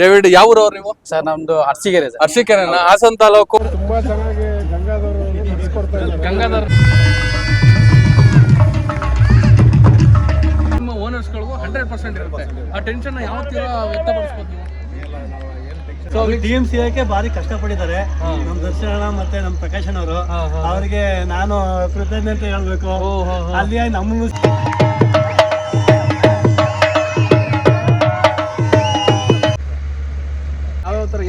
David ಯಾವ ಊರವ್ರು ನೀವು? Sir ನಮ್ದು ಅರ್ಸಿಗೆರೆ ಸರ್. ಅರ್ಸಿಕೆರೆನ? ಹಾಸನ್ ತಾಲೂಕು? ತುಂಬಾ ಚೆನ್ನಾಗಿ ಗಂಗಾಧರ್ ಗಂಗಾಧರ್. ನಿಮ್ಮ ಓನರ್ಸ್ಗಳಿಗೂ ಹಂಡ್ರೆಡ್ ಪರ್ಸೆಂಟ್ ಇರುತ್ತೆ. ಆ ಟೆನ್ಷನ್ ಯಾವತ್ತಿರ ವ್ಯಕ್ತಪಡಿಸ್ಬೋದು ನೀವು? ಟಿ ಎಂ ಸಿ ಆಕೆ ಭಾರಿ ಕಷ್ಟಪಟ್ಟಿದ್ದಾರೆ. ನಮ್ ದರ್ಶನ ಮತ್ತೆ ನಮ್ ಪ್ರಕಾಶನ್ ಅವರು. ಅವರಿಗೆ ನಾನು ಕೃತಜ್ಞತೆ ಹೇಳ್ಬೇಕು. ಅಲ್ಲಿ ನಮ್ಮ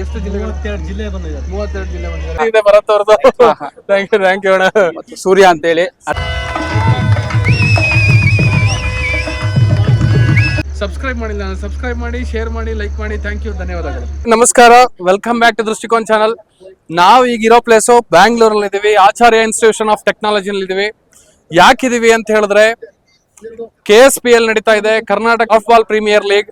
ಎಷ್ಟು ಜಿಲ್ಲೆಗಳು ಮೂವತ್ತೆರಡು ಜಿಲ್ಲೆ ಬಂದಿದ್ದಾರೆ ಮೂವತ್ತೆರಡು ಜಿಲ್ಲೆ ಬಂದಿದೆ. ಇದೆ ಭರತ್ ಅವ್ರದ್ದು ಥ್ಯಾಂಕ್ ಯು ಥ್ಯಾಂಕ್ ಯು ಅಣ್ಣ. ಸೂರ್ಯ ಅಂತೇಳಿ. ಸಬ್ಸ್ಕ್ರೈಬ್ ಮಾಡಿಲ್ಲ ಸಬ್ಸ್ಕ್ರೈಬ್ ಮಾಡಿ ಶೇರ್ ಮಾಡಿ ಲೈಕ್ ಮಾಡಿ. ಥ್ಯಾಂಕ್ ಯು ಧನ್ಯವಾದಗಳು. ನಮಸ್ಕಾರ. Welcome back to Drishtikon channel ನಾವು ಈಗ ಇರೋ ಪ್ಲೇಸು ಬ್ಯಾಂಗ್ಳೂರಲ್ಲಿ ಇದೀವಿ. ಆಚಾರ್ಯ ಇನ್ಸ್ಟಿಟ್ಯೂಷನ್ ಆಫ್ ಟೆಕ್ನಾಲಜಿನಲ್ಲಿ ಇದೀವಿ. ಯಾಕಿದೀವಿ ಅಂತ ಹೇಳಿದ್ರೆ ಕೆ ಎಸ್ ಪಿ ಎಲ್ ನಡೀತಾ ಇದೆ. Karnataka of ball premier league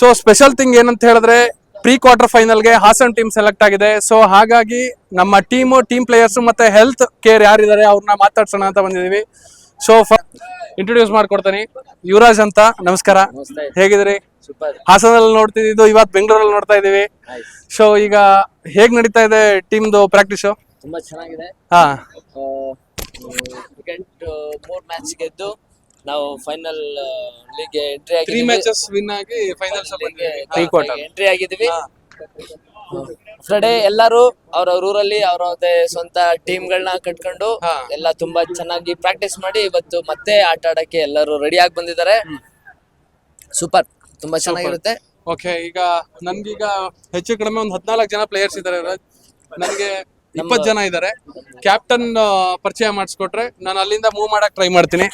so special thing ಏನಂತ ಹೇಳಿದ್ರೆ ಪ್ರೀ ಕ್ವಾರ್ಟರ್ ಫೈನಲ್ಗೆ ಹಾಸನ್ ಟೀಮ್ ಸೆಲೆಕ್ಟ್ ಆಗಿದೆ. ಸೊ ಹಾಗಾಗಿ ನಮ್ಮ ಟೀಮು ಟೀಮ್ ಪ್ಲೇಯರ್ಸ್ ಮತ್ತೆ ಹೆಲ್ತ್ ಕೇರ್ ಯಾರಿದ್ದಾರೆ ಅವ್ರನ್ನ ಮಾತಾಡ್ಸೋಣ ಅಂತ ಬಂದಿದೀವಿ ಸೊ ಇಂಟ್ರೊಡ್ಯೂಸ್ ಮಾಡ್ಕೊಡ್ತೀನಿ. ಯುವರಾಜ್ ಅಂತ ನಮಸ್ಕಾರ. ಹೇಗಿದ್ರಿ ಹಾಸನಲ್ಲಿ ನೋಡ್ತಿದ್ದು ಇವತ್ತು ಬೆಂಗಳೂರಲ್ಲಿ ನೋಡ್ತಾ ಇದೀವಿ ಸೊ ಈಗ ಹೇಗ್ ನಡೀತಾ ಇದೆ ಟೀಮ್ದು ಪ್ರಾಕ್ಟೀಸು ತುಂಬಾ ಚೆನ್ನಾಗಿದೆ. ಹಾ. ಮೂರ್ ಮ್ಯಾಚ್ ಗೆದ್ದು ನಾವು final league entry three matches win ಆಗಿ ಫೈನಲ್ಸ್ ಎಂಟ್ರಿ ಆಗಿದ್ವಿ ಫ್ರೈಡೆ ಎಲ್ಲರೂ ಅವ್ರ ಊರಲ್ಲಿ ಅವ್ರವ್ರದೇ ಸ್ವಂತ ಟೀಮ್ ಗಳನ್ನ ಕಟ್ಕೊಂಡು ಹಾ. ಎಲ್ಲ ತುಂಬಾ ಚೆನ್ನಾಗಿ ಪ್ರಾಕ್ಟೀಸ್ ಮಾಡಿ ಇವತ್ತು ಮತ್ತೆ ಆಟ ಆಡಕ್ಕೆ ಎಲ್ಲರೂ ರೆಡಿ ಆಗಿ ಬಂದಿದ್ದಾರೆ. ಸೂಪರ್ ತುಂಬಾ ಚೆನ್ನಾಗಿರುತ್ತೆ. ಓಕೆ ಈಗ ನನ್ಗೀಗ ಹೆಚ್ಚು ಕಡಿಮೆ ಒಂದು ಹದಿನಾಲ್ಕು ಜನ ಪ್ಲೇಯರ್ಸ್ ಇದ್ದಾರೆ ನನಗೆ ಇಪ್ಪತ್ತು ಜನ ಇದ್ದಾರೆ. ಕ್ಯಾಪ್ಟನ್ ಪರಿಚಯ ಮಾಡಿಸ್ಕೊಟ್ರೆ ನಾನು ಅಲ್ಲಿಂದ ಮೂವ್ ಮಾಡಕ್ ಟ್ರೈ ಮಾಡ್ತೀನಿ.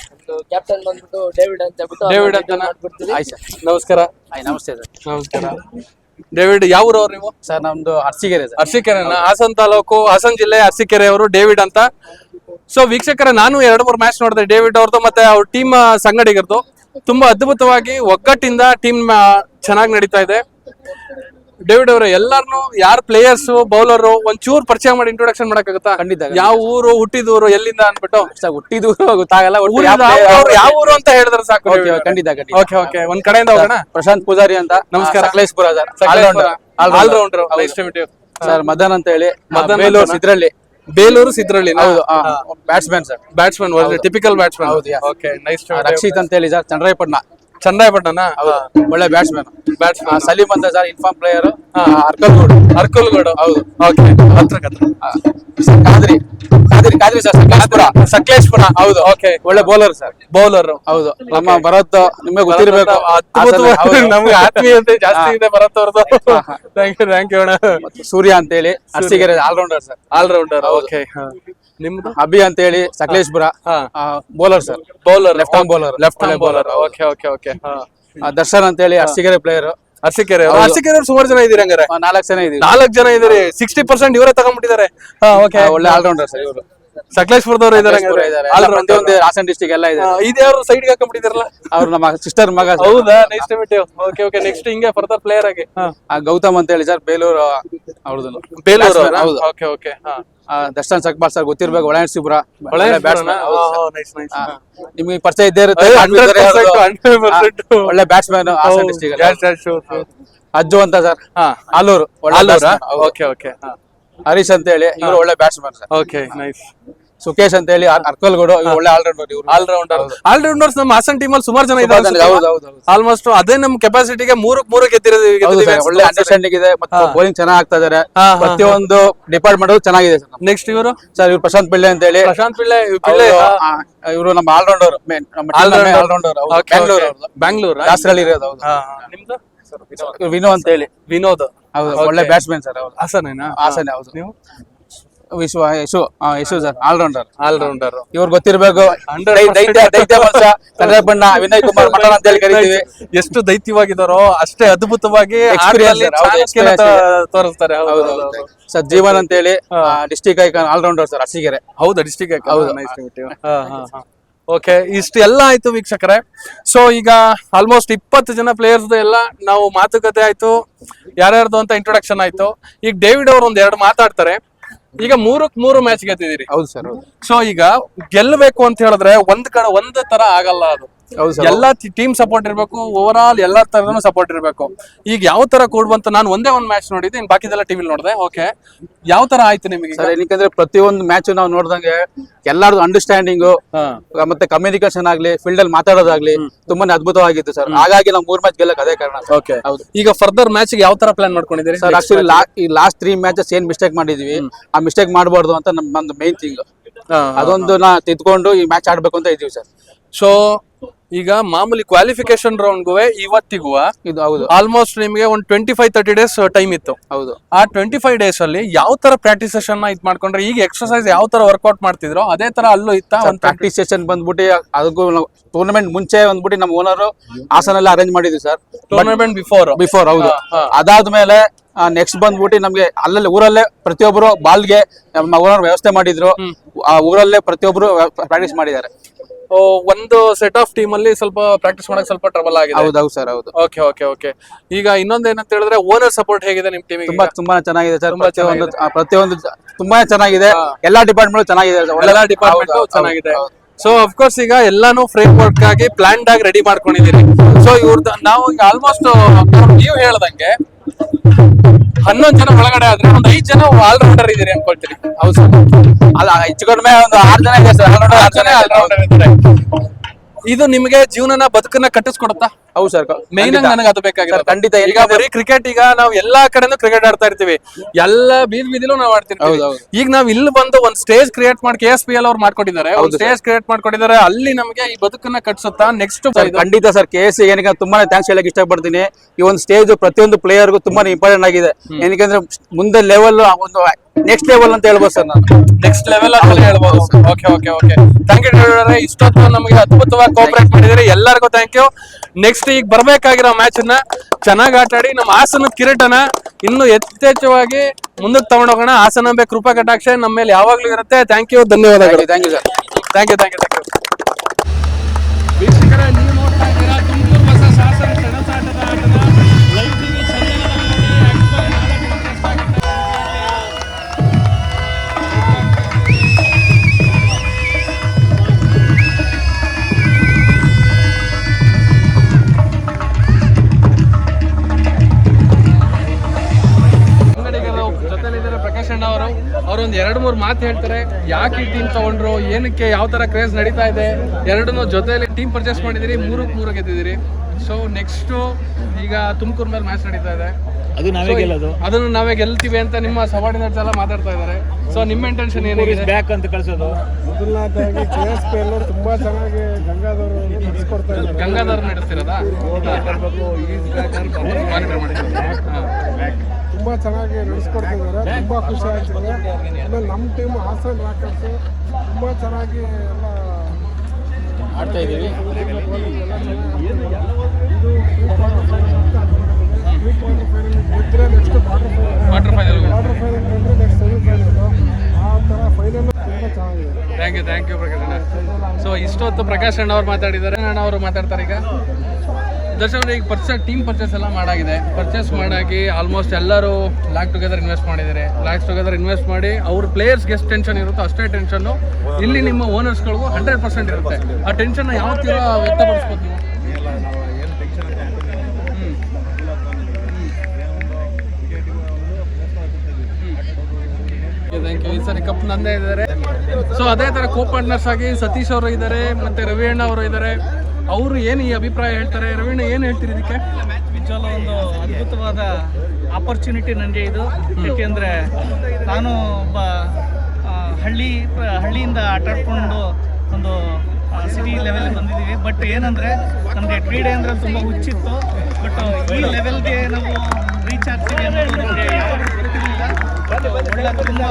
ಕ್ಯಾಪ್ಟನ್ ಬಂದ್ಬಿಟ್ಟು ಡೇವಿಡ್ ಅಂತ ಹೇಳ್ಬಿಟ್ಟು ಡೇವಿಡ್ ಅಂತ ಆಯ್ತು ಸರ್. ನಮಸ್ಕಾರ. ನಮಸ್ತೆ ಸರ್. ನಮಸ್ಕಾರ. ಡೇವಿಡ್ ಯಾವ ಊರವ್ರು ನೀವು? ಸರ್ ನಮ್ದು ಅರ್ಸಿಗೆರೆ ಸರ್. ಅರಸೀಕೆರೆನ? ಹಾಸನ್ ತಾಲೂಕು ಹಾಸನ್ ಜಿಲ್ಲೆ ಅರಸೀಕೆರೆ ಅವರು ಡೇವಿಡ್ ಅಂತ. ಸೊ ವೀಕ್ಷಕರ ನಾನು ಎರಡು ಮೂರು ಮ್ಯಾಚ್ ನೋಡಿದೆ ಡೇವಿಡ್ ಅವ್ರದ್ದು ಮತ್ತೆ ಅವ್ರ ಟೀಮ್ ಸಂಗಡಿಗರದು ತುಂಬಾ ಅದ್ಭುತವಾಗಿ ಒಗ್ಗಟ್ಟಿಂದ ಟೀಮ್ ಚೆನ್ನಾಗಿ ನಡೀತಾ ಇದೆ. ಡೇವಿಡ್ ಅವರೇ ಎಲ್ಲಾರ್ನು ಯಾರ್ ಪ್ಲೇಯರ್ಸ್ ಬೌಲರ್ ಚೂರ್ ಪರಿಚಯ ಮಾಡಿ ಇಂಟ್ರೊಡಕ್ಷನ್ ಮಾಡಕ್ಕಾಗತ್ತಾ? ಖಂಡಿತ. ಯಾವ ಊರು ಹುಟ್ಟಿದೂರು ಎಲ್ಲಿಂದ ಅನ್ಬಿಟ್ಟು ಹುಟ್ಟಿದ ಗೊತ್ತಾಗಲ್ಲ ಯಾವ ಊರು ಅಂತ ಹೇಳಿದ್ರೆ ಸಾಕು ಖಂಡಿತ ಖಂಡಿತ. ಓಕೆ ಓಕೆ ಒಂದ್ ಕಡೆಯಿಂದ ಹೋಗೋಣ? ಪ್ರಶಾಂತ್ ಪೂಜಾರಿ ಅಂತ. ನಮಸ್ಕಾರ. ಸಕಲೇಶ್ಪುರ ಆಲ್ರೌಂಡರ್ ಸರ್ ಮದನ್ ಅಂತ ಹೇಳಿ. ಮದನ್? ಸಿದ್ರಳ್ಳಿ ಬೇಲೂರು ಸಿದ್ರಳ್ಳಿ ಹೌದು batsman sir batsman typical batsman ಹೌದು, ಓಕೆ ನೈಸ್ ರಕ್ಷಿತ್ ಅಂತ ಹೇಳಿ ಸರ್ ಚಂದ್ರಾಯಪಟ್ಟಣ ಚಂದ್ರಾಯಪಟ್ಟಣ ಒಳ್ಳೆ ಬ್ಯಾಟ್ಸ್ಮನ್ ಬ್ಯಾಟ್ಸ್ಮನ್ ಸಲೀಮ್ ಅಂತ sir in form player Arkalgud. Arkalgud. ಹೌದು. ಓಕೆ ಹತ್ರ ಹತ್ರ ಕಾದ್ರಿ. ಕಾದ್ರಿ ಕಾದ್ರಿ ಸರ್ ಸಕಲೇಶ್ಪುರ ಸಕಲೇಶ್ಪುರ ಹೌದು. ಓಕೆ ಒಳ್ಳೆ ಬೌಲರ್ ಸರ್. ಬೌಲರ್ ಹೌದು. ನಮ್ಮ ಭರತ್ ನಿಮಗೆ ಗೊತ್ತಿರಬೇಕು. ಅದ್ಭುತವಾಗಿ ನಮ್ಗೆ ಆತ್ಮೀಯತೆ ಜಾಸ್ತಿ ಇದೆ ಭರತ್ ಅವ್ರದ್ದು. ಥ್ಯಾಂಕ್ ಯು ಥ್ಯಾಂಕ್ ಯು ಅಣ್ಣ. ಸೂರ್ಯ ಅಂತ ಹೇಳಿ Arsikere allrounder sir. Allrounder okay ನಿಮ್ದು? ಅಭಿ ಅಂತ ಹೇಳಿ Sakleshpur bowler sir bowler left arm bowler left arm bowler okay okay okay Darshan ಅಂತ ಹೇಳಿ ಅರ್ಸಿಗೆರೆ ಪ್ಲೇಯರ್ ಅರ್ಸಿಕೆರೆ ಅರ್ಸಿಕೆರೆ ಸುಮಾರು ಜನ ಇದೀರಿ ಹಂಗಾರೆ? ನಾಲ್ಕು ಜನ ಇದೀವಿ ನಾಲ್ಕು ಜನ ಇದ್ದೀರಿ. ಸಿಕ್ಸ್ಟಿ ಪರ್ಸೆಂಟ್ ಇವರೇ ತಗೊಂಡ್ಬಿಟ್ಟಿದ್ದಾರೆ. ಓಕೆ ಒಳ್ಳೆ ಆಲ್ರೌಂಡರ್ ಸರ್ ಇವರು. ಸಕಲೇಶ್ಪುರದವ್ರು ಇದಾರೆ ಒಂದೇ ಒಂದು ಹಾಸನ್ ಡಿಸ್ಟಿಕ್ ಎಲ್ಲ ಇದೆ. ಇದ್ಯಾರು ಸೈಡ್ಗೆ ಹಾಕೊಂಡ್ಬಿಟ್ಟಿದಾರಲ್ಲ? ಅವ್ರು ನಮ್ಮ ಸಿಸ್ಟರ್ ಮಗ. ಹೌದಾ? ನೆಕ್ಸ್ಟ್ ಓಕೆ ಓಕೆ ನೆಕ್ಸ್ಟ್ ಹಿಂಗೆ ಫರ್ದರ್ ಪ್ಲೇಯರ್ ಆಗಿ. ಆ, ಗೌತಮ್ ಅಂತ ಹೇಳಿ ಸರ್ ಬೇಲೂರು ಅವ್ರದ್ದು ಬೇಲೂರು ಹೌದು. ಓಕೆ ಓಕೆ ಹಾ. ದರ್ಶನ್ ಸಕ್ಬಾರ್ ಸರ್ ಗೊತ್ತಿರ್ಬೇಕು ನಿಮ್ಗೆ ನೈಸ್ ನೈಸ್ ನಿಮಗೆ ಪರಿಚಯ ಇದ್ದೇ ಇರುತ್ತೆ ಏ, 100% 100%. ಒಳ್ಳೆ ಬ್ಯಾಟ್ಸ್ಮನ್ ಹಾಸನ್ ಡಿಸ್ಟಿಕ್ ಅಜ್ಜು ಅಂತ sir. Alur. Okay okay Harish ಅಂತ ಹೇಳಿ ಇವರು ಒಳ್ಳೆ batsman sir. Okay nice Sukesh ಅಂತ ಹೇಳಿ ಅರ್ಕಲ್ ಅರ್ಕಲ್ಗೂಡು ಒಳ್ಳೆ ಆಲ್ರೌಂಡರ್ ಇವರು. ಆಲ್ರೌಂಡರ್ ಆಲ್ರೌಂಡರ್ಸ್ ನಮ್ಮ ಹಾಸನ್ ಟೀಮ್ ಅಲ್ಲಿ ಸುಮಾರು ಜನ ಇದ್ದಾರೆ. ಆಲ್ಮೋಸ್ಟ್ ಅದೇ ನಮ್ಮ ಕೆಪಾಸಿಟಿಗೆ ಮೂರಕ್ ಮೂರು ಗೆದ್ದಿರೋದು ಒಳ್ಳೆ ಅಂಡರ್ಸ್ಟ್ಯಾಂಡಿಂಗ್ ಇದೆ ಮತ್ತೆ ಬೌಲಿಂಗ್ ಚೆನ್ನಾಗಿ ಆಗ್ತಾ ಇದಾರೆ. ಪ್ರತಿಯೊಂದು ಡಿಪಾರ್ಟ್ಮೆಂಟ್ ಚೆನ್ನಾಗಿದೆ ಸರ್. ನೆಕ್ಸ್ಟ್ ಇವರು? ಸರ್ ಇವ್ರು ಪ್ರಶಾಂತ್ ಪಿಳ್ಳೆ ಅಂತ ಹೇಳಿ ಪ್ರಶಾಂತ್ ಪಿಳ್ಳೆ ಪಿಳ್ಳೆ ಇವರು ನಮ್ಮ allrounder allrounder Bangalore Bangalore Dasarahalli ಇರೋದು ನಿಮ್ದು? ವಿನು ಅಂತ ಹೇಳಿ. ವಿನೋದ್. ಹೌದು. ಒಳ್ಳೆ ಬ್ಯಾಟ್ಸ್ಮನ್ ಸರ್ ಹೌದು ಹಾಸನೇನಾ? ಹಾಸನ್ ಹೌದು. ನೀವು? Vishwa Yashu Yashu sir allrounder allrounder ಇವ್ರು ಗೊತ್ತಿರ್ಬೇಕು. 100% ದೈತ್ಯ ದೈತ್ಯ ವರ್ಷ. ಕನ್ನಡ ಬಣ್ಣ ವಿನಯ್ ಕುಮಾರ್ ಮಠ ಅಂತ ಹೇಳಿ ಕರಿತೀವಿ. ಎಷ್ಟು ದೈತ್ಯವಾಗಿದಾರೋ ಅಷ್ಟೇ ಅದ್ಭುತವಾಗಿ ತೋರಿಸ್ತಾರೆ. ಸರ್ ಜೀವನ್ ಅಂತ ಹೇಳಿ district icon allrounder sir Arsikere ಹೌದಾ ಡಿಸ್ಟಿಕ್ ಹೌದು. ಓಕೆ ಇಷ್ಟು ಎಲ್ಲ ಆಯ್ತು ವೀಕ್ಷಕರೇ. ಸೊ ಈಗ ಆಲ್ಮೋಸ್ಟ್ ಇಪ್ಪತ್ತು ಜನ ಪ್ಲೇಯರ್ಸ್ ಎಲ್ಲ ನಾವು ಮಾತುಕತೆ ಆಯ್ತು. ಯಾರ್ಯಾರ್ದು ಅಂತ ಇಂಟ್ರೊಡಕ್ಷನ್ ಆಯ್ತು. ಈಗ ಡೇವಿಡ್ ಅವರು ಒಂದ್ ಎರಡು ಮಾತಾಡ್ತಾರೆ. ಈಗ ಮೂರಕ್ ಮೂರು ಮ್ಯಾಚ್ ಗೆದ್ದಿದ್ದೀರಿ. ಹೌದು ಸರ್ ಸೊ ಈಗ ಗೆಲ್ಲಬೇಕು ಅಂತ ಹೇಳಿದ್ರೆ ಒಂದ್ ಕಡೆ ಒಂದ್ ತರ ಆಗಲ್ಲ ಅದು. ಎಲ್ಲಾ ಟೀಮ್ ಸಪೋರ್ಟ್ ಇರಬೇಕು ಓವರ್ ಆಲ್ ಎಲ್ಲಾ ತರದೂ ಸಪೋರ್ಟ್ ಇರಬೇಕು. ಈಗ ಯಾವ ತರ ಕೋಡ್ ಬಂತು ನಾನು ಒಂದೇ ಒಂದು ಮ್ಯಾಚ್ ನೋಡಿದ್ದೆ ಇನ್ ಬಾಕಿದೆಲ್ಲ ಟಿವಿಲಿ ನೋಡಿದೆ ಓಕೆ ಯಾವ ತರ ಆಯ್ತು ನಿಮಗೆ? ಸರ್ ಏನಕ್ಕೆ ಪ್ರತಿಯೊಂದು ಮ್ಯಾಚ್ ನಾವು ನೋಡ್ದಂಗೆ ಎಲ್ಲಾರ್ದು ಅಂಡರ್ಸ್ಟ್ಯಾಂಡಿಂಗ್. ಮತ್ತೆ ಕಮ್ಯುನಿಕೇಶನ್ ಆಗ್ಲಿ ಫೀಲ್ಡ್ ಅಲ್ಲಿ ಮಾತಾಡೋದಾಗ್ಲಿ ತುಂಬಾನೇ ಅದ್ಭುತವಾಗಿತ್ತು ಸರ್. ಹಾಗಾಗಿ ನಾವು ಮೂರ್ ಮ್ಯಾಚ್ ಗೆಲ್ಲಕ್ ಅದೇ ಕಾರಣ ಓಕೆ ಹೌದು. ಈಗ ಫರ್ದರ್ ಮ್ಯಾಚ್ ಯಾವ ತರ ಪ್ಲಾನ್ ಮಾಡ್ಕೊಂಡಿದ್ದೀರಿ? ಸರ್ ಆಕ್ಚುಲಿ ಈ ಲಾಸ್ಟ್ ತ್ರೀ ಮ್ಯಾಚಸ್ ಏನ್ ಮಿಸ್ಟೇಕ್ ಮಾಡಿದ್ವಿ ಆ ಮಿಸ್ಟೇಕ್ ಮಾಡಬಾರ್ದು ಅಂತ ನಮ್ಮ ಒಂದು ಮೇನ್ ಥಿಂಗ್ ಅದೊಂದು ನಾ ತಿದ್ಕೊಂಡು ಈ ಮ್ಯಾಚ್ ಆಡ್ಬೇಕು ಅಂತ ಇದೀವಿ ಸರ್. ಸೊ ಈಗ ಮಾಮೂಲಿ ಕ್ವಾಲಿಫಿಕೇಶನ್ ರೌಂಡ್ಗೂ ಇವತ್ತಿಗೂ ಇದು ಹೌದು. ಆಲ್ಮೋಸ್ಟ್ ನಿಮಗೆ ಒಂದು twenty five thirty days time ಇತ್ತು. ಹೌದು. ಆ ಟ್ವೆಂಟಿ ಫೈವ್ ಡೇಸ್ ಅಲ್ಲಿ ಯಾವ ತರ ಪ್ರಾಕ್ಟೀಸ್ ಸೆಷನ್ ಇದ್ ಮಾಡ್ಕೊಂಡ್ರೆ ಈಗ ಎಕ್ಸರ್ಸೈಸ್ ಯಾವ ತರ ವರ್ಕೌಟ್ ಮಾಡ್ತಿದ್ರು ಅದೇ ತರ ಅಲ್ಲೂ ಇತ್ತ ಒಂದು ಪ್ರಾಕ್ಟೀಸ್ ಸೆಷನ್ ಬಂದ್ಬಿಟ್ಟು ಅದಕ್ಕೂ ಟೂರ್ನಮೆಂಟ್ ಮುಂಚೆ ಬಂದ್ಬಿಟ್ಟು ನಮ್ಮ ಓನರ್ ಹಾಸನೆಲ್ಲ ಅರೇಂಜ್ ಮಾಡಿದ್ವಿ ಸರ್. ಟೂರ್ನಮೆಂಟ್ ಬಿಫೋರ್ ಬಿಫೋರ್ ಹೌದು. ಅದಾದ್ಮೇಲೆ ನೆಕ್ಸ್ಟ್ ಬಂದ್ಬಿಟ್ಟು ನಮ್ಗೆ ಅಲ್ಲಲ್ಲಿ ಊರಲ್ಲೇ ಪ್ರತಿಯೊಬ್ಬರು ಬಾಲ್ಗೆ ನಮ್ಮ ಓನರ್ ವ್ಯವಸ್ಥೆ ಮಾಡಿದ್ರು. ಆ ಊರಲ್ಲೇ ಪ್ರತಿಯೊಬ್ಬರು ಪ್ರಾಕ್ಟೀಸ್ ಮಾಡಿದ್ದಾರೆ. ಒಂದು ಸೆಟ್ ಆಫ್ ಟೀಮ್ ಅಲ್ಲಿ ಸ್ವಲ್ಪ ಪ್ರಾಕ್ಟೀಸ್ ಮಾಡಕ್ ಸ್ವಲ್ಪ ಟ್ರಬಲ್ ಆಗಿದೆ. ಹೌದು ಹೌದು ಸರ್ ಹೌದು. ಓಕೆ ಓಕೆ ಓಕೆ ಈಗ ಇನ್ನೊಂದ್ ಏನಂತ ಹೇಳಿದ್ರೆ ಓನರ್ ಸಪೋರ್ಟ್ ಹೇಗಿದೆ ನಿಮ್ ಟೀಮ್ ತುಂಬಾ ತುಂಬಾ ಚೆನ್ನಾಗಿದೆ ಸರ್. ಪ್ರತಿಯೊಂದು ಪ್ರತಿಯೊಂದು ತುಂಬಾ ಚೆನ್ನಾಗಿದೆ. ಎಲ್ಲಾ ಡಿಪಾರ್ಟ್ಮೆಂಟ್ ಚೆನ್ನಾಗಿದೆ. ಎಲ್ಲಾ ಡಿಪಾರ್ಟ್ಮೆಂಟ್ ಚೆನ್ನಾಗಿದೆ. ಸೊ ಸೊ ಅಫ್ಕೋರ್ಸ್ ಈಗ ಎಲ್ಲಾನು ಫ್ರೇಮ್ ವರ್ಕ್ ಆಗಿ ಪ್ಲಾನ್ಡ್ ಆಗಿ ರೆಡಿ ಮಾಡ್ಕೊಂಡಿದೀನಿ ಸೊ ಇವ್ರದ್ದು ನಾವು ಈಗ ಆಲ್ಮೋಸ್ಟ್ ನೀವು ಹೇಳ್ದಂಗೆ ಹನ್ನೊಂದು ಜನ ಒಳಗಡೆ ಆದ್ರೆ ಒಂದ್ ಐದ್ ಜನ ಆಲ್ರೌಂಡರ್ ಇದೀರಿ ಅನ್ಕೊಳ್ತೀರಿ ಹೌದು ಸರ್. ಅಲ್ಲ, ಹೆಚ್ಚು ಕಡಿಮೆ ಒಂದು ಆರ್ ಜನ ಇದೆ ಸರ್. ಆರು ಆರ್ ಜನ ಆಲ್ರೌಂಡರ್ ಇದ್ದಾರೆ. ಇದು ನಿಮಗೆ ಜೀವನನ ಬದುಕನ್ನ ಕಟ್ಟಿಸ್ಕೊಡುತ್ತಾ? ಹೌದು ಸರ್ ಮೇನ್ ಆಗಿ ನನಗೆ ಅದು ಬೇಕಾಗಿರೋದು. ಸರ್, ಖಂಡಿತ. ಈಗ ಬರೀ ಕ್ರಿಕೆಟ್ ಈಗ ನಾವು ಎಲ್ಲಾ ಕಡೆನೂ ಕ್ರಿಕೆಟ್ ಆಡ್ತಾ ಇರ್ತೀವಿ. ಎಲ್ಲ ಬೀದಿ ಬೀದಿಲೂ ನಾವು ಆಡ್ತಿರ್ತೀವಿ. ಈಗ ನಾವ್ ಇಲ್ಲಿ ಬಂದು ಒಂದ್ ಸ್ಟೇಜ್ ಕ್ರಿಯೇಟ್ ಮಾಡಿ ಕೆ ಎಸ್ ಪಿ ಎಲ್ ಅವ್ರು ಮಾಡ್ಕೊಟ್ಟಿದ್ದಾರೆ ಒಂದ್ ಸ್ಟೇಜ್ ಕ್ರಿಯೇಟ್ ಮಾಡ್ಕೊಟ್ಟಿದ್ದಾರೆ ಅಲ್ಲಿ ನಮಗೆ ಈ ಬದುಕನ್ನ ಕಟ್ಸುತ್ತಾ ನೆಕ್ಸ್ಟ್ ಸರ್, ಖಂಡಿತ ಸರ್ ಕೆ ಎಸ್ ಏನಕ್ಕೆ ತುಂಬಾನೇ ಥ್ಯಾಂಕ್ಸ್ ಹೇಳಕ್ ಇಷ್ಟಪಡ್ತೀನಿ. ಈ ಒಂದು ಸ್ಟೇಜ್ ಪ್ರತಿಯೊಂದು ಪ್ಲೇಯರ್ಗೂ ತುಂಬಾನೇ ಇಂಪಾರ್ಟೆಂಟ್ ಆಗಿದೆ. ಏನಕ್ಕೆಂದ್ರೆ ಮುಂದೆ ಲೆವೆಲ್ ಒಂದು ನೆಕ್ಸ್ಟ್ ಲೆವೆಲ್ ಅಂತ ಹೇಳ್ಬೋದು ಸರ್ ನಾನು. ನೆಕ್ಸ್ಟ್ ಲೆವೆಲ್ ಅಂತ ಹೇಳ್ಬೋದು. Okay okay okay thank you ಇಷ್ಟೊತ್ತು ನಮಗೆ ಅದ್ಭುತವಾಗಿ ಕೋಪರೇಟ್ ಮಾಡಿದಿರಿ. ಎಲ್ಲರಿಗೂ ಥ್ಯಾಂಕ್ ಯು ನೆಕ್ಸ್ಟ್ ಈಗ ಬರ್ಬೇಕಾಗಿರೋ ಮ್ಯಾಚ್ ಅನ್ನ ಚೆನ್ನಾಗಿ ಆಟಾಡಿ ನಮ್ಮ ಹಾಸನ ಕಿರೀಟನ ಇನ್ನು ಯಥೇಚ್ಛವಾಗಿ ಮುಂದಕ್ಕೆ ತಗೊಂಡೋಗೋಣ. ಹಾಸನ ಬೇಕು ಕೃಪಾ ಕಟಾಕ್ಷ ನಮ್ಮ ಮೇಲೆ ಯಾವಾಗ್ಲೂ ಇರುತ್ತೆ. ಥ್ಯಾಂಕ್ ಯು ಧನ್ಯವಾದಗಳು. Thank you sir thank you thank you thank you ಮೂರು ಮಾತು ಹೇಳ್ತಾರೆ ಯಾಕೆ ಈ ಟೀಮ್ ತಗೊಂಡ್ರು ಏನಕ್ಕೆ ಯಾವ ತರ ಕ್ರೇಜ್ ನಡೀತಾ ಇದೆ ಎರಡನ್ನೂ ಜೊತೆಯಲ್ಲಿ ಟೀಮ್ ಪರ್ಚೇಸ್ ಮಾಡಿದಿರಿ ಮೂರಕ್ಕೆ ಮೂರು ಗೆದ್ದಿದ್ದೀರಿ. ಸೊ ನೆಕ್ಸ್ಟ್ ಈಗ ತುಮಕೂರು ಮೇಲೆ ಮ್ಯಾಚ್ ನಡೀತಾ ಇದೆ. ಅದು ನಾವೇ ಗೆಲ್ಲೋದು. ಅದನ್ನು ನಾವೇ ಗೆಲ್ತೀವಿ ಅಂತ ನಿಮ್ಮ ಸಬಾರ್ಡಿನೇಟ್ಸ್ ಎಲ್ಲ ಮಾತಾಡ್ತಾ ಇದ್ದಾರೆ. ಸೊ ನಿಮ್ಮ ಇಂಟೆನ್ಷನ್ ಏನಿದೆ? ಬ್ಯಾಕ್ ಅಂತ ಕಳ್ಸೋದು. ಮೊದಲನೇದಾಗಿ ಕೆ ಎಸ್ ಪಿ ಎಲ್ಲು ತುಂಬಾ ಚೆನ್ನಾಗಿ ಗಂಗಾಧರ್ ನಡೆಸ್ಕೊಡ್ತಾ ಇದ್ದಾರೆ. ಗಂಗಾಧರ್ ನಡೆಸ್ತಿರೋದಾ? ಮಾನಿಟರ್ ಮಾಡಿ ಹಾ. ತುಂಬಾ ಚೆನ್ನಾಗಿ ನಡೆಸ್ಕೊಡ್ತಿದ್ದಾರೆ ತುಂಬಾ ಖುಷಿ ಆಗ್ತಿದೆ. ಆಮೇಲೆ ನಮ್ಮ ಟೀಮ್ ಹಾಸನ್ ರಾಕರ್ಸ್ ತುಂಬ ಚೆನ್ನಾಗಿ ಎಲ್ಲ ಆಡ್ತಾ ಇದ್ದೀವಿ. ಗೆದ್ದರೆ next quarter final quarter final quarter final ಗೆದ್ದರೆ ನೆಕ್ಸ್ಟ್ ಸೆಮಿಫೈನಲ್ ಆ ಥರ ಫೈನಲ್ ತುಂಬ ಚೆನ್ನಾಗಿದೆ thank you thank you Prakash ಅಣ್ಣ. ಸೊ ಇಷ್ಟೊತ್ತು ಪ್ರಕಾಶ್ ಅಣ್ಣ ಅವ್ರು ಮಾತಾಡಿದ್ದಾರೆ ಅಣ್ಣ ಅವರು ಮಾತಾಡ್ತಾರೆ ಈಗ? ದರ್ಶನ್ ಈಗ ಪರ್ಚೇಸ್ ಟೀಮ್ ಪರ್ಚೇಸ್ ಎಲ್ಲ ಮಾಡಾಗಿದೆ. ಪರ್ಚೇಸ್ ಮಾಡಾಗಿ ಆಲ್ಮೋಸ್ಟ್ ಎಲ್ಲರೂ ಲ್ಯಾಕ್ ಟುಗೆದರ್ ಇನ್ವೆಸ್ಟ್ ಮಾಡಿದ್ದಾರೆ. ಲ್ಯಾಕ್ ಟುಗೆದರ್ ಇನ್ವೆಸ್ಟ್ ಮಾಡಿ ಅವ್ರ ಪ್ಲೇಯರ್ಸ್ಗೆ ಎಷ್ಟು ಟೆನ್ಷನ್ ಇರುತ್ತೋ ಅಷ್ಟೇ ಟೆನ್ಷನ್ನು ಇಲ್ಲಿ ನಿಮ್ಮ ಓನರ್ಸ್ಗಳಿಗೂ ಹಂಡ್ರೆಡ್ ಪರ್ಸೆಂಟ್ ಇರುತ್ತೆ. ಆ ಟೆನ್ಷನ್ ಯಾವ ಥರ ವ್ಯಕ್ತಪಡಿಸ್ಬೋದು ನೀವು? ಸರಿ ಕಪ್ ನಂದೇ ಇದ್ದಾರೆ. ಸೊ ಅದೇ ತರ ಕೋ ಪಾರ್ಟ್ನರ್ಸ್ ಆಗಿ ಸತೀಶ್ ಅವರು ಇದ್ದಾರೆ, ಮತ್ತೆ ರವಿ ಅಣ್ಣ ಅವರು ಇದ್ದಾರೆ. ಅವರು ಏನು ಈ ಅಭಿಪ್ರಾಯ ಹೇಳ್ತಾರೆ? ರವೀಣ ಏನು ಹೇಳ್ತೀರಿ ಇದಕ್ಕೆ? ನಿಜವಲ್ಲ ಒಂದು ಅದ್ಭುತವಾದ ಆಪರ್ಚುನಿಟಿ ನನಗೆ ಇದು. ಏಕೆಂದರೆ ನಾನು ಒಬ್ಬ ಹಳ್ಳಿ, ಹಳ್ಳಿಯಿಂದ ಆಟ ಆಡ್ಕೊಂಡು ಒಂದು ಸಿಟಿ ಲೆವೆಲ್ಗೆ ಬಂದಿದ್ದೀವಿ. ಬಟ್ ಏನಂದರೆ ನಮಗೆ ಕ್ರೀಡೆ ಅಂದರೆ ತುಂಬ ಹುಚ್ಚಿತ್ತು. ಬಟ್ ಈ ಲೆವೆಲ್ಗೆ ನಾವು ರೀಚ್ ಆಗ್ತೀವಿ ಅನ್ನೋದು ನಮಗೆ ಗೊತ್ತಿರಲಿಲ್ಲ. ಒಳ್ಳೆ ತುಂಬ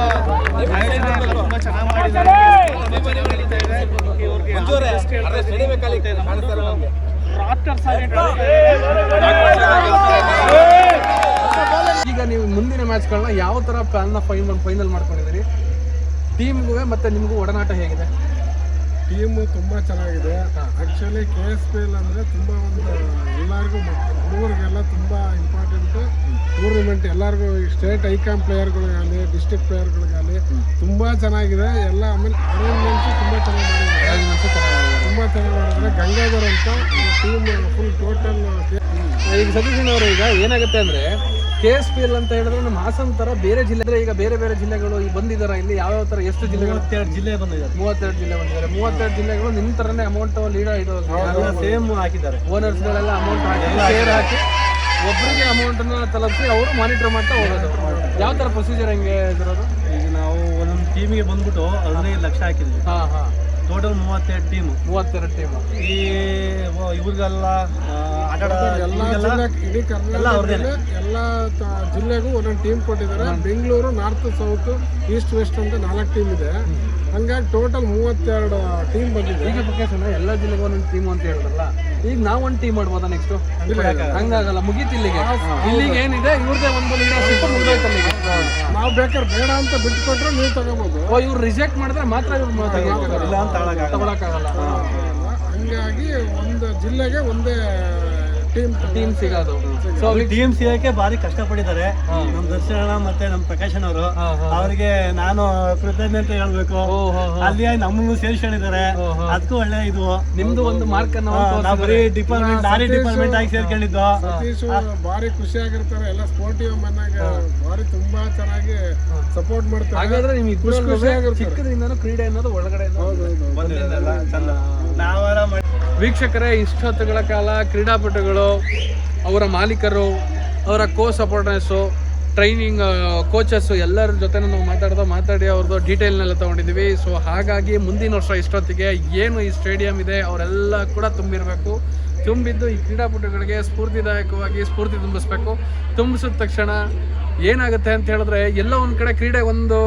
ಆಯೋಜನೆ ಎಲ್ಲ ತುಂಬ ಚೆನ್ನಾಗಿ ಮಾಡಿದ್ದಾರೆ. ನಡೀತಾ ಇದೆ ಇವ್ರಿಗೆ ಈಗ ನೀವು ಮುಂದಿನ ಮ್ಯಾಚ್ಗಳನ್ನ ಯಾವ ತರ ಪ್ಲಾನ್ ಫೈನಲ್ ಫೈನಲ್ ಮಾಡ್ಕೊಂಡಿದ್ದೀರಿ? ಟೀಮ್ಗೂ ಮತ್ತೆ ನಿಮಗೂ ಒಡನಾಟ ಹೇಗಿದೆ? ಟೀಮು ತುಂಬ ಚೆನ್ನಾಗಿದೆ. Actually K S P L ಅಂದರೆ ತುಂಬ ಒಂದು ಎಲ್ಲರಿಗೂ ಹುಡುಗರಿಗೆಲ್ಲ ತುಂಬ ಇಂಪಾರ್ಟೆಂಟು ಟೂರ್ನಮೆಂಟ್ ಎಲ್ಲರಿಗೂ ಸ್ಟೇಟ್ ಐಕಾಮ್ ಪ್ಲೇಯರ್ಗಳಿಗಾಗಲಿ ಡಿಸ್ಟಿಕ್ ಪ್ಲೇಯರ್ಗಳಿಗಾಗಲಿ ತುಂಬ ಚೆನ್ನಾಗಿದೆ. ಎಲ್ಲ ಆಮೇಲೆ ಅರೇಂಜ್ಮೆಂಟ್ಸು ತುಂಬ ಚೆನ್ನಾಗಿ ಮಾಡಿದ್ದಾರೆ. ತುಂಬ ಚೆನ್ನಾಗಿ ಮಾಡಿದ್ದಾರೆ. ಗಂಗಾಧರ್ ಅಂತ ಟೀಮ್ ಫುಲ್ ಟೋಟಲ್ ಈಗ ಸತೀಶನ್ ಅವರು ಈಗ ಏನಾಗುತ್ತೆ ಅಂದ್ರೆ ಕೆ ಎಸ್ ಪಿ ಎಲ್ ಅಂತ ಹೇಳಿದ್ರೆ ನಮ್ಮ ಹಾಸನ ತರ ಬೇರೆ ಜಿಲ್ಲೆ ಅಂದ್ರೆ ಈಗ ಬೇರೆ ಬೇರೆ ಜಿಲ್ಲೆಗಳು ಈಗ ಬಂದಿದಾರ ಇಲ್ಲಿ ಯಾವ ತರ ಎಷ್ಟು ಜಿಲ್ಲೆಗಳು? ಮೂವತ್ತೆರಡು ಜಿಲ್ಲೆ ಬಂದಿದ್ದಾರೆ ಮೂವತ್ತೆರಡು ಜಿಲ್ಲೆ ಬಂದಿದ್ದಾರೆ ಮೂವತ್ತೆರಡು ಜಿಲ್ಲೆಗಳು ನಿಮ್ ತರನೇ ಅಮೌಂಟ್ ಲೀಡ್ ಇದು ಎಲ್ಲ ಸೇಮ್ ಹಾಕಿದ್ದಾರೆ. ಓನರ್ಸ್ ಗಳೆಲ್ಲ ಅಮೌಂಟ್ ಹಾಕಿ ಶೇರ್ ಹಾಕಿ. ಒಬ್ಬರಿಗೆ ಅಮೌಂಟ್ ಅನ್ನ ತಲುಪಿಸಿ ಅವರು ಮಾನಿಟರ್ ಮಾಡ್ತಾ ಹೋಗೋದು. ಯಾವ ತರ ಪ್ರೊಸೀಜರ್ ಹೆಂಗೆ ಇದಿರೋದು? ಈಗ ನಾವು ಒಂದೊಂದು ಟೀಮಿಗೆ ಬಂದ್ಬಿಟ್ಟು ಹದಿನೈದು ಲಕ್ಷ ಹಾಕಿದ್ವಿ. ಹಾ ಹಾ. ಟೋಟಲ್ ಮೂವತ್ತೆರಡು ಟೀಮ್ ಮೂವತ್ತೆರಡು ಟೀಮು ಈ ಇವ್ರಿಗೆಲ್ಲ ಎಲ್ಲ ಇಡೀ ಎಲ್ಲ ಅವ್ರ್ದೇನೆ. ಕರ್ನಾಟಕದಲ್ಲಿ ಎಲ್ಲ ಜಿಲ್ಲೆಗೂ ಒಂದೊಂದು ಟೀಮ್ ಕೊಟ್ಟಿದ್ದಾರೆ. Bengaluru north south east west ಅಂತ ನಾಲ್ಕು ಟೀಮ್ ಇದೆ. ಹಂಗಾಗಿ ಟೋಟಲ್ ಮೂವತ್ತೆರಡು ಟೀಮ್ ಬಂದಿದೆ. ಈಗ ಎಲ್ಲ ಜಿಲ್ಲೆಗೂ ಒಂದೊಂದು ಟೀಮ್ ಅಂತ ಹೇಳಿದ್ರಲ್ಲ ಈಗ ನಾವು ಒಂದು ಟೀಮ್ ಮಾಡ್ಬೋದಾ ನೆಕ್ಸ್ಟ್ ಹಂಗಾಗಲ್ಲ ಮುಗೀತು ಇಲ್ಲಿಗೆ. ಇಲ್ಲಿಗೆ ಏನಿದೆ ಇವ್ರದೇ ಒಂದು ಲೀಡರ್ಶಿಪ್ ಅಲ್ಲಿಗೆ. ನಾವು ಬೇಕಾದ್ರೆ ಬೇಡ ಅಂತ ಬಿಟ್ಕೊಟ್ರೆ ನೀವು ತಗೋಬಹುದು ಓ ಇವ್ರು ರಿಜೆಕ್ಟ್ ಮಾಡಿದ್ರೆ ಮಾತ್ರ ಇವ್ರು. ತಗೊಳಕ್ಕಾಗಲ್ಲ. ಹಂಗಾಗಿ ಒಂದು ಜಿಲ್ಲೆಗೆ ಒಂದೇ ಟೀಮ್ ಟೀಮ್ ಸಿಗೋದು ಸೊ ಟೀಮ್ ಸಿಗಕ್ಕೆ ಭಾರಿ ಕಷ್ಟಪಟ್ಟಿದ್ದಾರೆ. ನಮ್ ದರ್ಶನ ಅಣ್ಣ ಮತ್ತೆ ನಮ್ ಪ್ರಕಾಶ್ ಅವರು. ಅವ್ರಿಗೆ ನಾನು ಕೃತಜ್ಞತೆ ಹೇಳ್ಬೇಕು. ಅಲ್ಲಿ ನಮ್ಮನ್ನು ಸೇರ್ಸ್ಕೊಂಡಿದ್ದಾರೆ. ಅದಕ್ಕೂ ಒಳ್ಳೆ ಇದು. ನಿಮ್ದು ಒಂದು ಮಾರ್ಕ್ ಅನ್ನ ಬರೀ ಡಿಪಾರ್ಟ್ಮೆಂಟ್ ನಾರಿ ಡಿಪಾರ್ಟ್ಮೆಂಟ್ ಆಗಿ ಸೇರ್ಕೊಂಡಿದ್ದು. ಸತೀಶ್ ಭಾರಿ ಖುಷಿಯಾಗಿರ್ತಾರೆ ಎಲ್ಲ ಸ್ಪೋರ್ಟಿವ್ ಮನ್ನಾಗ ಭಾರಿ ತುಂಬಾ ಚೆನ್ನಾಗಿ ಸಪೋರ್ಟ್ ಮಾಡ್ತಾರೆ. ಹಾಗಾದ್ರೆ ನಿಮ್ಗೆ ಖುಷಿ ಖುಷಿಯಾಗಿರ್ತಾರೆ ಚಿಕ್ಕದ್ರಿಂದನೂ ಕ್ರೀಡೆ ಅನ್ನೋದು ಒಳಗಡೆ ನಾವೆಲ್ಲ ವೀಕ್ಷಕರೇ ಇಷ್ಟೊತ್ತುಗಳ ಕಾಲ ಕ್ರೀಡಾಪಟುಗಳು ಅವರ ಮಾಲೀಕರು, ಅವರ ಕೋ ಸಪೋರ್ಟರ್ಸು ಟ್ರೈನಿಂಗ್ ಕೋಚಸ್ಸು ಎಲ್ಲರ ಜೊತೆ ನಾವು ಮಾತಾಡ್ದೋ ಮಾತಾಡಿ ಅವ್ರದ್ದು ಡೀಟೇಲ್ನೆಲ್ಲ ತೊಗೊಂಡಿದ್ದೀವಿ. ಸೊ ಹಾಗಾಗಿ ಮುಂದಿನ ವರ್ಷ ಇಷ್ಟೊತ್ತಿಗೆ ಏನು ಈ ಸ್ಟೇಡಿಯಂ ಇದೆ, ಅವರೆಲ್ಲ ಕೂಡ ತುಂಬಿರಬೇಕು. ತುಂಬಿದ್ದು ಈ ಕ್ರೀಡಾಪಟುಗಳಿಗೆ ಸ್ಫೂರ್ತಿದಾಯಕವಾಗಿ ಸ್ಫೂರ್ತಿ ತುಂಬಿಸ್ಬೇಕು. ತುಂಬಿಸಿದ ತಕ್ಷಣ ಏನಾಗುತ್ತೆ ಅಂತ ಹೇಳಿದ್ರೆ, ಎಲ್ಲೋ ಒಂದು ಕಡೆ ಕ್ರೀಡೆ ಒಂದು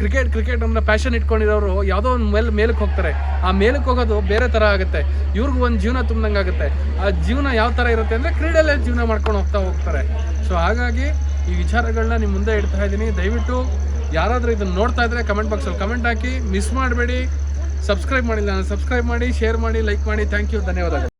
ಕ್ರಿಕೆಟ್ ಕ್ರಿಕೆಟ್ ಅಂದ್ರೆ ಪ್ಯಾಷನ್ ಇಟ್ಕೊಂಡಿರೋರು ಯಾವುದೋ ಒಂದು ಮೇಲೆ, ಮೇಲಕ್ಕೆ ಹೋಗ್ತಾರೆ. ಆ ಮೇಲಕ್ಕೆ ಹೋಗೋದು ಬೇರೆ ಥರ ಆಗುತ್ತೆ. ಇವ್ರಿಗೂ ಒಂದು ಜೀವನ ತುಂಬ್ದಂಗೆ ಆಗುತ್ತೆ. ಆ ಜೀವನ ಯಾವ ಥರ ಇರುತ್ತೆ ಅಂದರೆ ಕ್ರೀಡೆಯಲ್ಲೇ ಜೀವನ ಮಾಡ್ಕೊಂಡು ಹೋಗ್ತಾ ಹೋಗ್ತಾರೆ. ಸೊ ಹಾಗಾಗಿ ಈ ವಿಚಾರಗಳನ್ನ ನಿಮ್ಮ ಮುಂದೆ ಇಡ್ತಾ ಇದ್ದೀನಿ. ದಯವಿಟ್ಟು ಯಾರಾದರೂ ಇದನ್ನು ನೋಡ್ತಾ ಇದ್ರೆ ಕಮೆಂಟ್ ಬಾಕ್ಸಲ್ಲಿ ಕಮೆಂಟ್ ಹಾಕಿ. ಮಿಸ್ ಮಾಡಬೇಡಿ. ಸಬ್ಸ್ಕ್ರೈಬ್ ಮಾಡಿಲ್ಲ ಸಬ್ಸ್ಕ್ರೈಬ್ ಮಾಡಿ ಶೇರ್ ಮಾಡಿ ಲೈಕ್ ಮಾಡಿ. ಥ್ಯಾಂಕ್ ಯು ಧನ್ಯವಾದಗಳು.